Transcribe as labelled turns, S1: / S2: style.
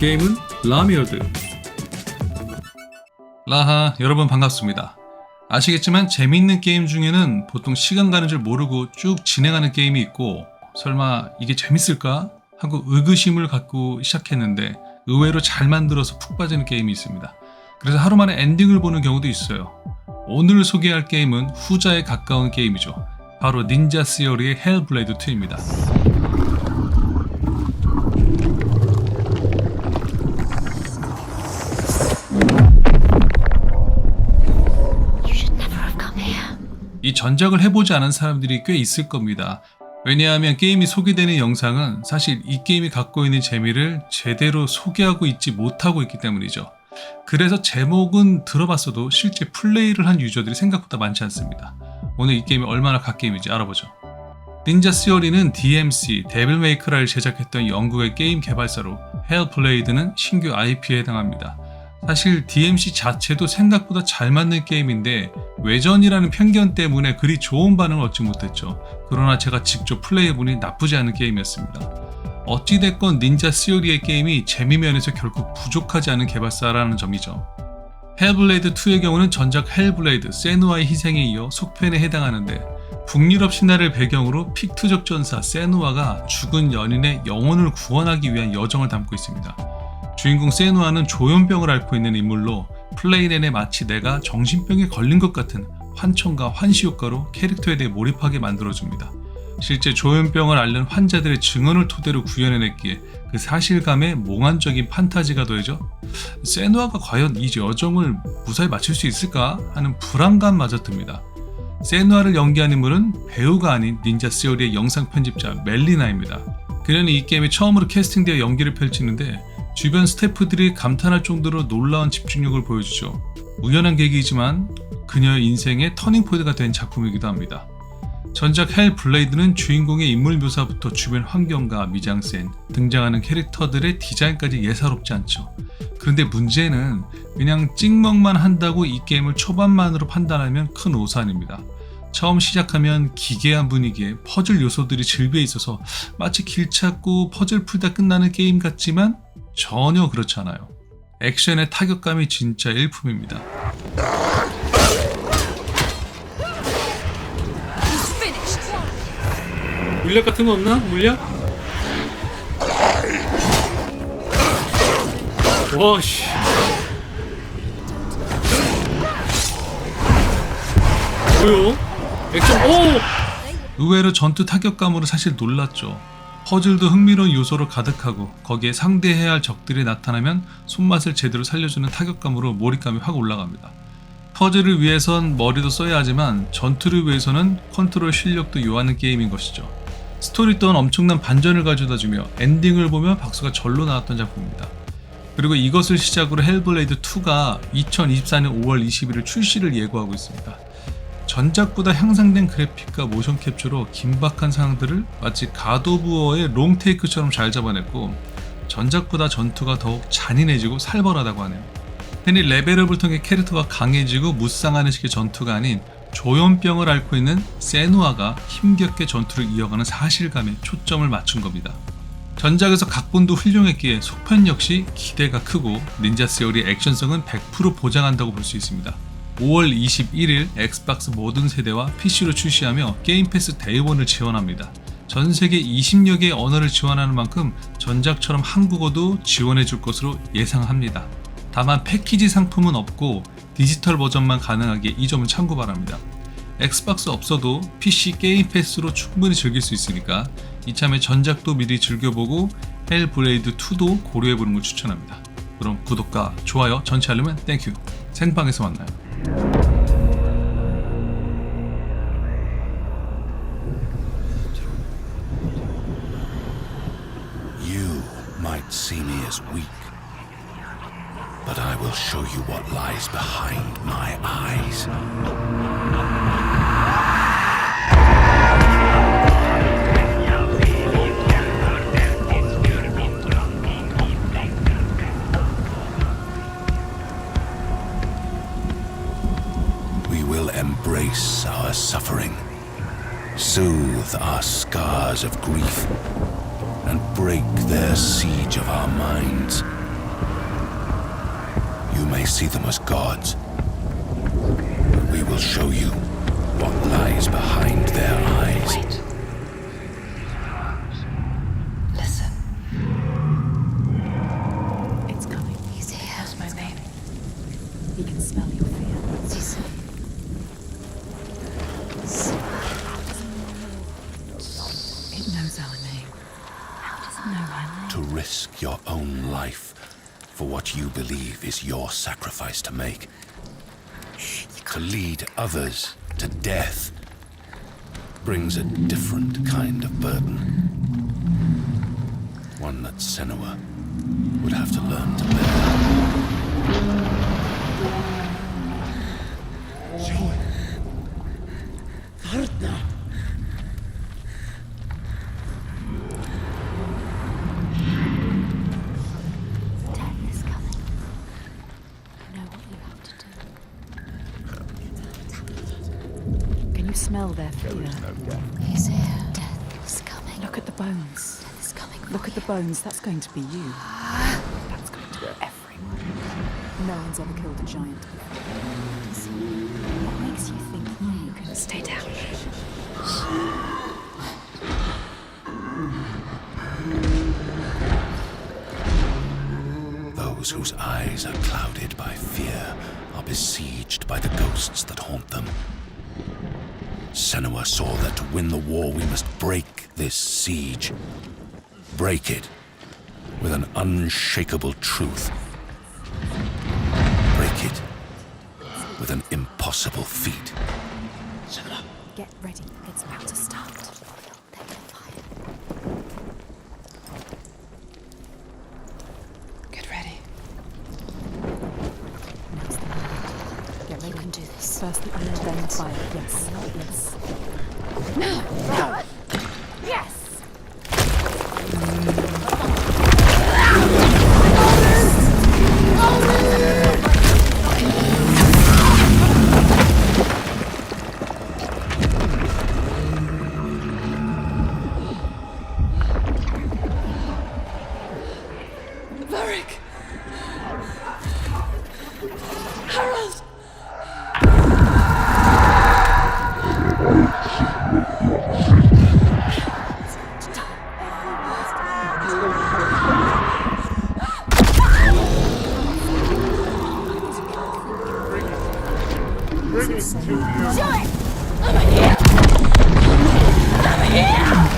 S1: 게임은 라미어드.
S2: 라하 여러분 반갑습니다. 아시겠지만 재밌는 게임 중에는 보통 시간 가는 줄 모르고 쭉 진행하는 게임이 있고 설마 이게 재밌을까 하고 의구심을 갖고 시작했는데 의외로 잘 만들어서 푹 빠지는 게임이 있습니다. 그래서 하루 만에 엔딩을 보는 경우도 있어요. 오늘 소개할 게임은 후자에 가까운 게임이죠. 바로 닌자 시어리의 헬블레이드 2입니다. 전작을 해보지 않은 사람들이 꽤 있을 겁니다. 왜냐하면 게임이 소개되는 영상은 사실 이 게임이 갖고 있는 재미를 제대로 소개하고 있지 못하고 있기 때문이죠. 그래서 제목은 들어봤어도 실제 플레이를 한 유저들이 생각보다 많지 않습니다. 오늘 이 게임이 얼마나 갓게임인지 알아보죠. 닌자 시어리는 DMC, 데빌 메이크라를 제작했던 영국의 게임 개발사로 헬플레이드는 신규 IP에 해당합니다. 사실 DMC 자체도 생각보다 잘 만든 게임인데 외전이라는 편견 때문에 그리 좋은 반응을 얻지 못했죠. 그러나 제가 직접 플레이해보니 나쁘지 않은 게임이었습니다. 어찌됐건 닌자 시오리의 게임이 재미 면에서 결국 부족하지 않은 개발사라는 점이죠. 헬블레이드 2의 경우는 전작 헬블레이드 세누아의 희생에 이어 속편에 해당하는데 북유럽 신화를 배경으로 픽투적 전사 세누아가 죽은 연인의 영혼을 구원하기 위한 여정을 담고 있습니다. 주인공 세누아는 조현병을 앓고 있는 인물로 플레이 내내 마치 내가 정신병에 걸린 것 같은 환청과 환시 효과로 캐릭터에 대해 몰입하게 만들어줍니다. 실제 조현병을 앓는 환자들의 증언을 토대로 구현해냈기에 그 사실감에 몽환적인 판타지가 더해져 세누아가 과연 이 여정을 무사히 마칠 수 있을까 하는 불안감마저 듭니다. 세누아를 연기한 인물은 배우가 아닌 닌자 시오리의 영상 편집자 멜리나입니다. 그녀는 이 게임에 처음으로 캐스팅되어 연기를 펼치는데 주변 스태프들이 감탄할 정도로 놀라운 집중력을 보여주죠. 우연한 계기이지만 그녀의 인생의 터닝포인트가 된 작품이기도 합니다. 전작 헬 블레이드는 주인공의 인물 묘사부터 주변 환경과 미장센, 등장하는 캐릭터들의 디자인까지 예사롭지 않죠. 그런데 문제는 그냥 찍먹만 한다고 이 게임을 초반만으로 판단하면 큰 오산입니다. 처음 시작하면 기괴한 분위기에 퍼즐 요소들이 즐비해 있어서 마치 길 찾고 퍼즐 풀다 끝나는 게임 같지만 전혀 그렇지 않아요. 액션의 타격감이 진짜 일품입니다.
S1: 물약 같은 거 없나? 물약? 와, 씨. 뭐요? 액션, 오!
S2: 의외로 전투 타격감으로 사실 놀랐죠. 퍼즐도 흥미로운 요소로 가득하고 거기에 상대해야 할 적들이 나타나면 손맛을 제대로 살려주는 타격감으로 몰입감이 확 올라갑니다. 퍼즐을 위해선 머리도 써야 하지만 전투를 위해서는 컨트롤 실력도 요하는 게임인 것이죠. 스토리 또한 엄청난 반전을 가져다 주며 엔딩을 보며 박수가 절로 나왔던 작품입니다. 그리고 이것을 시작으로 헬블레이드 2가 2024년 5월 21일 출시를 예고하고 있습니다. 전작보다 향상된 그래픽과 모션 캡처로 긴박한 상황들을 마치 가도부어의 롱테이크처럼 잘 잡아냈고 전작보다 전투가 더욱 잔인해지고 살벌하다고 하네요. 흔히 레벨업을 통해 캐릭터가 강해지고 무쌍하는 식의 전투가 아닌 조현병을 앓고 있는 세누아가 힘겹게 전투를 이어가는 사실감에 초점을 맞춘 겁니다. 전작에서 각본도 훌륭했기에 속편 역시 기대가 크고 닌자 세어리 액션성은 100% 보장한다고 볼 수 있습니다. 5월 21일 엑스박스 모든 세대와 PC로 출시하며 게임 패스 데이원을 지원합니다. 전 세계 20여 개의 언어를 지원하는 만큼 전작처럼 한국어도 지원해 줄 것으로 예상합니다. 다만 패키지 상품은 없고 디지털 버전만 가능하기에 이 점은 참고 바랍니다. 엑스박스 없어도 PC 게임 패스로 충분히 즐길 수 있으니까 이참에 전작도 미리 즐겨보고 헬브레이드 2도 고려해보는 걸 추천합니다. 그럼 구독과 좋아요 전체 알림은 땡큐 생방에서 만나요.
S3: You might see me as weak, but I will show you what lies behind my eyes. embrace our suffering, soothe our scars of grief, and break their siege of our minds. You may see them as gods, but we will show you what lies behind their eyes.
S4: Wait.
S3: Life for what you believe is your sacrifice to make. To lead others to death brings a different kind of burden. One that Senua would have to learn to bear.
S4: Death is coming. You know what you have to do. Can you smell their fear? He's here. Death is coming. Look at the bones. Death coming. Look at the bones. That's going to be you. That's going to be everyone. No one's ever killed a giant before. What makes you think you can stay down?
S3: Those whose eyes are clouded by fear are besieged by the ghosts that haunt them. Senua saw that to win the war we must break this siege. Break it with an unshakable truth. Break it with an impossible feat.
S4: Get ready. It's about to start. Yes. Yes. Yes. Now. Shoot it! Over here!
S5: Over here!